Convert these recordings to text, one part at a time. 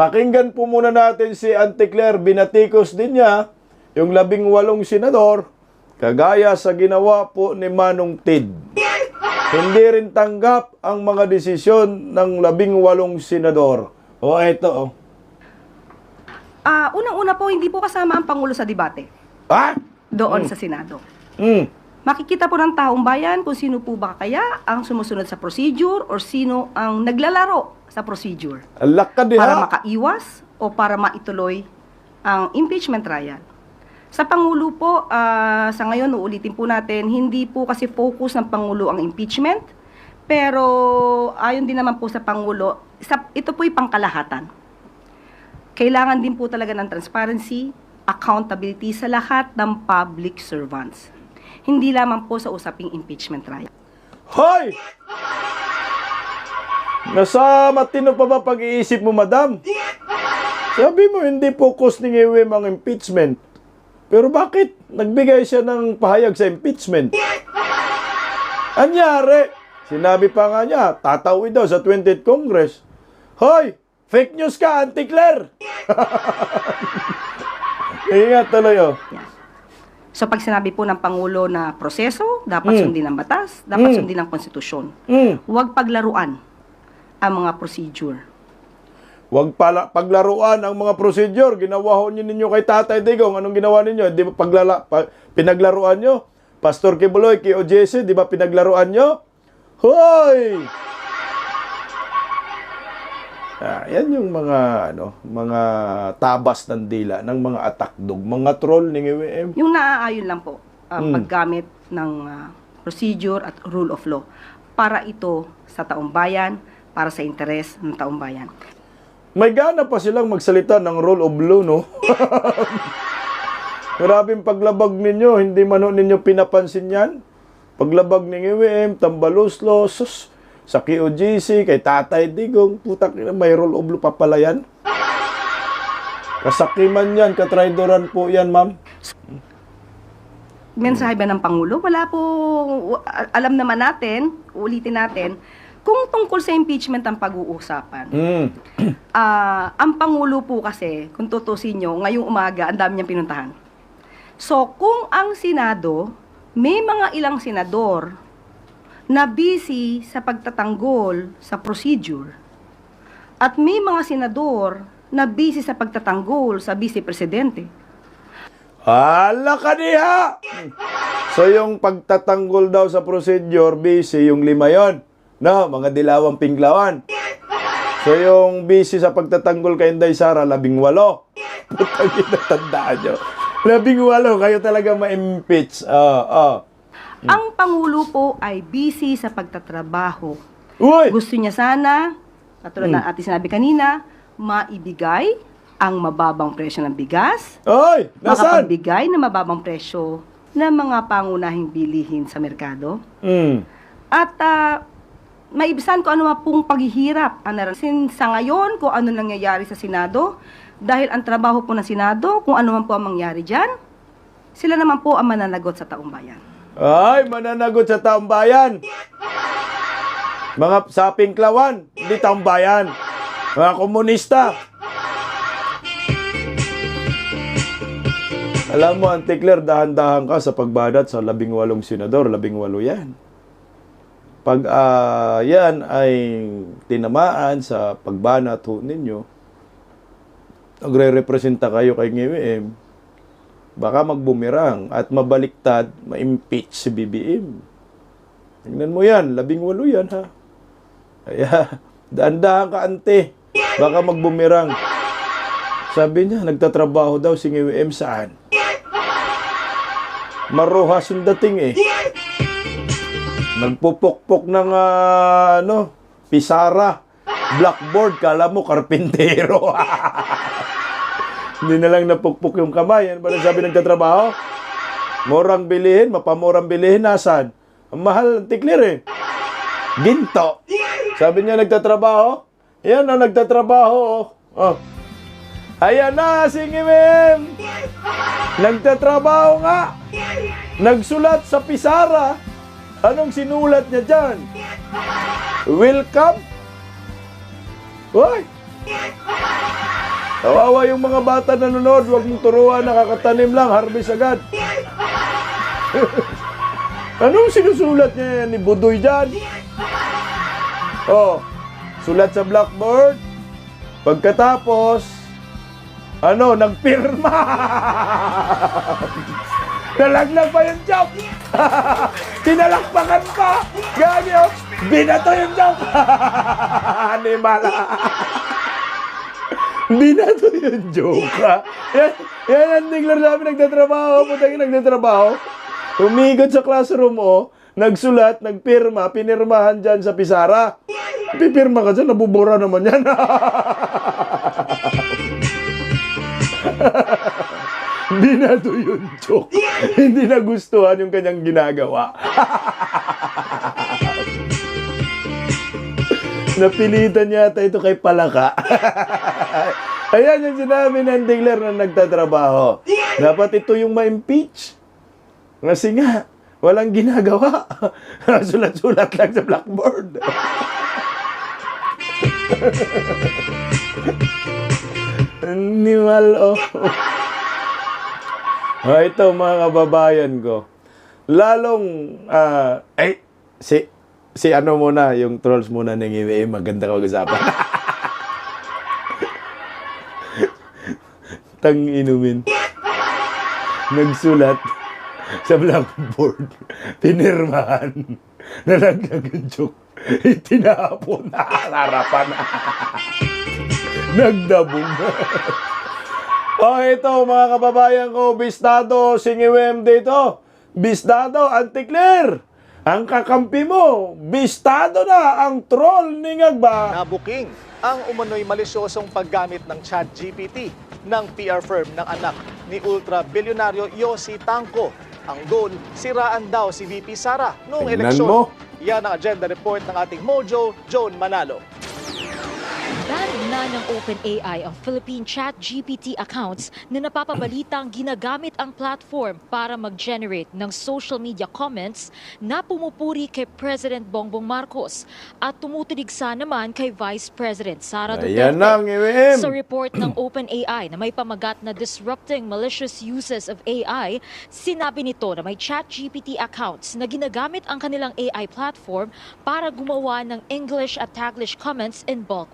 Pakinggan po muna natin si Auntie Claire. Binatikos din niya yung labing walong senador kagaya sa ginawa po ni Manong Tid. Hindi rin tanggap ang mga desisyon ng labing walong senador. O eto, oh. Ah, unang-una po, hindi po kasama ang Pangulo sa debate Ah? doon sa Senado. Hmm. Makikita po ng taong bayan kung sino po ba kaya ang sumusunod sa procedure or sino ang naglalaro sa procedure Alak ka diha. para makaiwas o para maituloy ang impeachment trial. Sa Pangulo po, ah, sa ngayon, uulitin po natin, hindi po kasi focus ng Pangulo ang impeachment, pero ayon din naman po sa Pangulo, sa, ito po'y pangkalahatan. Kailangan din po talaga ng transparency, accountability sa lahat ng public servants. Hindi lamang po sa usaping impeachment trial. Hoy! Nasa matino pa ba pag-iisip mo, madam? Sabi mo, hindi focus ni Ngewem ang impeachment. Pero bakit nagbigay siya ng pahayag sa impeachment? Anyari? Sinabi pa nga niya, tatawid daw sa 20th Congress. Hoy! Fake news ka, Auntie Claire! Ingat tuloy, oh. So pag sinabi po ng Pangulo na proseso, dapat Mm. sundin ang batas, dapat Mm. sundin ang konstitusyon. Mm. Huwag paglaruan ang mga procedure. Huwag pala, paglaruan ang mga procedure. Ginawa ho niyo ninyo kay Tatay Digong. Anong ginawa ninyo? Di ba paglala, pa, pinaglaruan nyo? Pastor Kibuloy, kay OJC, di ba pinaglaruan nyo? Hoy! Ah, yan yung mga ano, mga tabas ng dila ng mga atakdog, mga troll ni WM. Yung naaayon lang po ang Mm. paggamit ng ah, procedure at rule of law para ito sa taong bayan, para sa interes ng taong bayan. May gana pa silang magsalita ng rule of law, no? Grabing paglabag ninyo, hindi man ninyo pinapansin yan. Paglabag ni WM, tambaluslo, sus, sa KOGC, kay Tatay Digong, putak ina, may rule of law pa pala yan. Kasakiman yan, katraidoran po yan, ma'am. Mensahe ba ng Pangulo? Wala po, alam naman natin, ulitin natin, kung tungkol sa impeachment ang pag-uusapan. Mm. Ah, ang Pangulo po kasi, kung tutusin nyo, ngayong umaga, ang dami niyang pinuntahan. So, kung ang Senado, may mga ilang senador na busy sa pagtatanggol sa procedure, at may mga senador na busy sa pagtatanggol sa vice-presidente. Hala ka diha! So yung pagtatanggol daw sa procedure, busy yung lima yon. No, mga dilawang pinglawan. So yung busy sa pagtatanggol kay Inday Sara, labing walo. Putang ina, tandaan nyo. Labing walo, kayo talaga ma-impeach. Oo, oo. Ang Pangulo po ay busy sa pagtatrabaho. Uy! Gusto niya sana, katulad Hmm. ng ating sinabi kanina, maibigay ang mababang presyo ng bigas, Oy! Nasaan? makapagbigay ng mababang presyo ng mga pangunahing bilihin sa merkado, Mm. at ah, maibsan kung ano man pong paghihirap narasin sa ngayon, kung ano nangyayari sa Senado, dahil ang trabaho po ng Senado, kung ano man po ang mangyari dyan, sila naman po ang mananagot sa taong bayan. Ay, mananagot sa taong bayan. Mga saping klawan, hindi taong bayan. Mga komunista. Alam mo, Auntie Claire, dahan-dahan ka sa pagbadat sa labing walong senador. Labing walo yan. Pag ah, yan ay tinamaan sa pagbanat ho ninyo, nagre-representa kayo kay NGWM, baka magbumirang at mabaliktad, ma-impeach si BBM. Tingnan mo yan, labing walo yan ha. Kaya, daan-dahan ka ante, baka magbumirang. Sabi niya, nagtatrabaho daw si NGWM saan? Maruhas yung dating eh. Nagpupukpok ng ah, ano, pisara, blackboard, kala mo karpintero. Hindi na lang napukpok yung kamay. Ano ba sabi ng katrabaho? Murang bilihin, mapamurang bilihin, nasan? Ang mahal ng tiklir eh. Ginto. Sabi niya nagtatrabaho. Yan na nagtatrabaho. Oh. oh. Ayan na, si Ngimim. Nagtatrabaho nga. Nagsulat sa pisara. Anong sinulat niya dyan? Welcome? Hoy! Kawawa yung mga bata na nanonood, huwag mong turuan, nakakatanim lang, harvest agad. Anong sinusulat niya yan ni Budoy dyan? Oh, sulat sa blackboard. Pagkatapos, ano, nagpirma. Nalaglag pa yung joke. Tinalakpakan pa. Gagi, oh. Binato yung joke. Animala. Binato yung joke, ha? Yan, yan ang tinglar namin nagtatrabaho. Putang nagtatrabaho. Umigot sa classroom mo, nagsulat, nagpirma, pinirmahan dyan sa pisara. Pipirma ka dyan, nabubura naman yan. Binato yung joke. Hindi nagustuhan yung kanyang ginagawa. Napilitan yata ito kay Palaka. Ayan yung sinabi ng Dingler na nagtatrabaho. Dapat ito yung ma-impeach. Kasi nga, walang ginagawa. Sulat-sulat lang sa blackboard. Animal, oh. oh, ito mga kababayan ko. Lalong, ah, ay, si, si ano muna, yung trolls muna ng IMA, maganda ka mag-usapan. Tang inumin. Nagsulat sa blackboard. Pinirmahan. Nalaglag yung joke. Itinapon na harapan. Nagdabong. oh, ito mga kababayan ko, Bistado, singiwem dito. Bistado, Antikler. Ang kakampi mo, bistado na ang troll ni Ngagba. Nabuking ang umano'y malisyosong paggamit ng chat GPT ng PR firm ng anak ni ultra-bilyonaryo Yossi Tangko. Ang goal, siraan daw si VP Sara noong Tingnan eleksyon. mo. Yan ang agenda report ng ating Mojo, Joan Manalo. Banned na ng OpenAI ang Philippine Chat GPT accounts na napapabalitang ginagamit ang platform para mag-generate ng social media comments na pumupuri kay President Bongbong Marcos at tumutuligsa naman kay Vice President Sara Duterte. Ayan na. Sa report ng OpenAI na may pamagat na disrupting malicious uses of AI, sinabi nito na may ChatGPT accounts na ginagamit ang kanilang AI platform para gumawa ng English at Taglish comments in bulk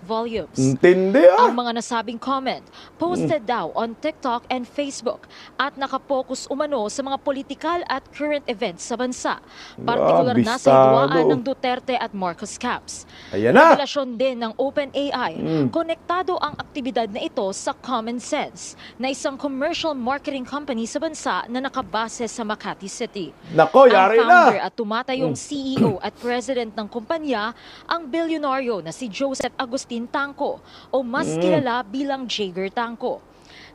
volumes. Intindi ah. Ang mga nasabing comment, posted daw on TikTok and Facebook at nakapokus umano sa mga politikal at current events sa bansa. Partikular na sa hidwaan ng Duterte at Marcos camps. Ayan na. Revelasyon din ng OpenAI, Mm. konektado ang aktibidad na ito sa Common Sense, na isang commercial marketing company sa bansa na nakabase sa Makati City. Nako, yari ang founder na. at tumatayong CEO at president ng kumpanya, ang bilyonaryo na si Joseph Agustin Tangco o mas Mm. kilala bilang Jager Tangco.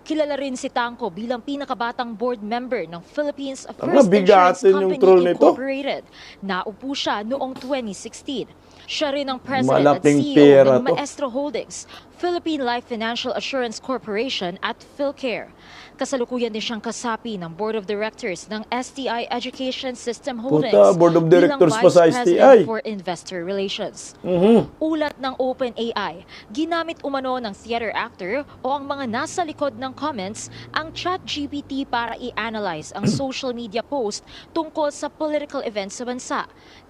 Kilala rin si Tangco bilang pinakabatang board member ng Philippines First Insurance bigatin yung Company troll nito. Incorporated. Naupo siya noong 2016. Siya rin ang president Malaking at CEO ng to. Maestro Holdings, Philippine Life Financial Assurance Corporation at PhilCare. Kasalukuyan din siyang kasapi ng Board of Directors ng STI Education System Holdings. Puta, Board of Directors bilang pa sa STI. President for Investor Relations. Mhm. Ulat ng OpenAI, ginamit umano ng theater actor o ang mga nasa likod ng comments ang ChatGPT para i-analyze ang social media post tungkol sa political events sa bansa,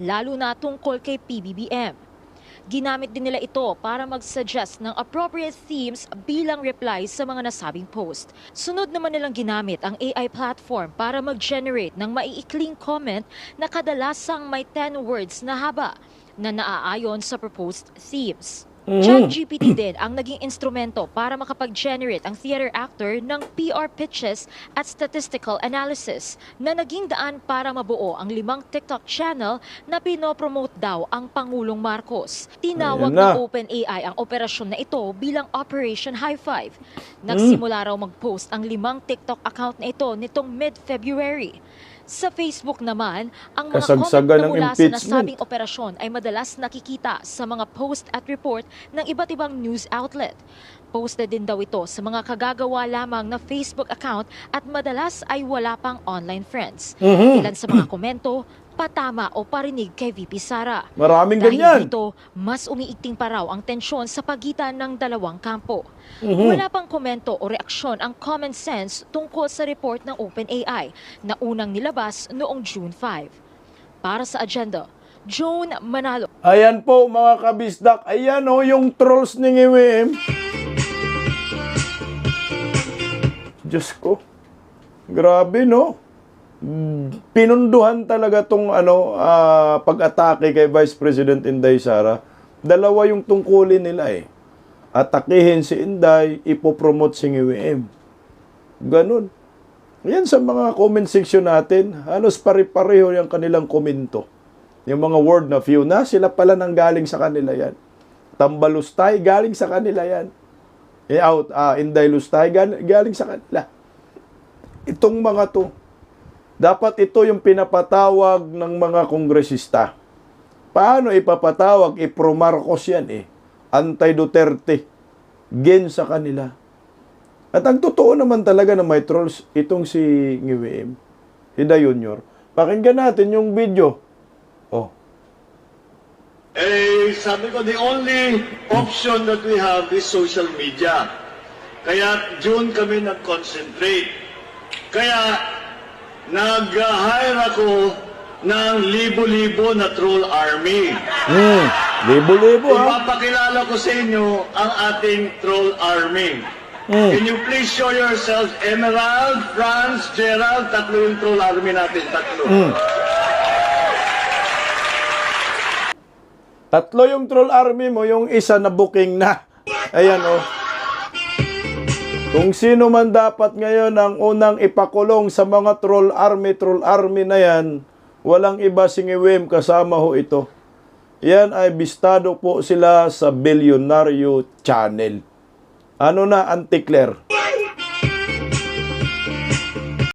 lalo na tungkol kay PBBM. Ginamit din nila ito para mag-suggest ng appropriate themes bilang reply sa mga nasabing post. Sunod naman nilang ginamit ang AI platform para mag-generate ng maiikling comment na kadalasang may 10 words na haba na naaayon sa proposed themes. ChatGPT din ang naging instrumento para makapag-generate ang theater actor ng PR pitches at statistical analysis na naging daan para mabuo ang limang TikTok channel na pinopromote daw ang Pangulong Marcos. Tinawag ng OpenAI ang operasyon na ito bilang Operation High Five. Nagsimula raw mag-post ang limang TikTok account na ito nitong mid-February. Sa Facebook naman, ang mga comment Kasagsagan na ng mula sa nasabing operasyon ay madalas nakikita sa mga post at report ng iba't ibang news outlet. Posted din daw ito sa mga kagagawa lamang na Facebook account at madalas ay wala pang online friends. Mhm. Ilan sa mga komento, patama o parinig kay VP Sara. Maraming Dahil ganyan. dito, mas umiigting pa raw ang tensyon sa pagitan ng dalawang kampo. Mhm. Wala pang komento o reaksyon ang Common Sense tungkol sa report ng OpenAI na unang nilabas noong June 5. Para sa agenda, Joan Manalo. Ayan po mga kabisdak. Ayan o yung trolls ni Ngiwim. Diyos ko. Grabe no. Pinunduhan talaga tong ano ah, pag-atake kay Vice President Inday Sara. Dalawa yung tungkulin nila eh. Atakihin si Inday, ipopromote si Ngiwim. Ganun. Yan sa mga comment section natin, halos pare-pareho yung kanilang komento. Yung mga word na few na, sila pala nang galing sa kanila yan. Tambalustay, galing sa kanila yan. Eh, out, ah, Inday Lustay, gal- galing sa kanila. Itong mga to, dapat ito yung pinapatawag ng mga kongresista. Paano ipapatawag? Ipro Marcos yan eh. Anti-Duterte. Gen sa kanila. At ang totoo naman talaga na may trolls, itong si Ngiwim, Hida Junior. Pakinggan natin yung video. Oh. Eh, sabi ko, the only option that we have is social media. Kaya June kami nag-concentrate. Kaya nag-hire ako ng libo-libo na troll army. Hmm. Libo-libo ha. Ipapakilala ko sa inyo ang ating troll army. Hmm. Can you please show yourself? Emerald, Franz, Gerald, tatlo yung troll army natin, tatlo. Tatlo yung troll army mo, yung isa na booking na. Ayan oh. Kung sino man dapat ngayon ang unang ipakulong sa mga troll army, troll army na yan, walang iba si Ngiwim kasama ho ito. Yan ay bistado po sila sa Bilyonaryo Channel. Ano na, Anticlair?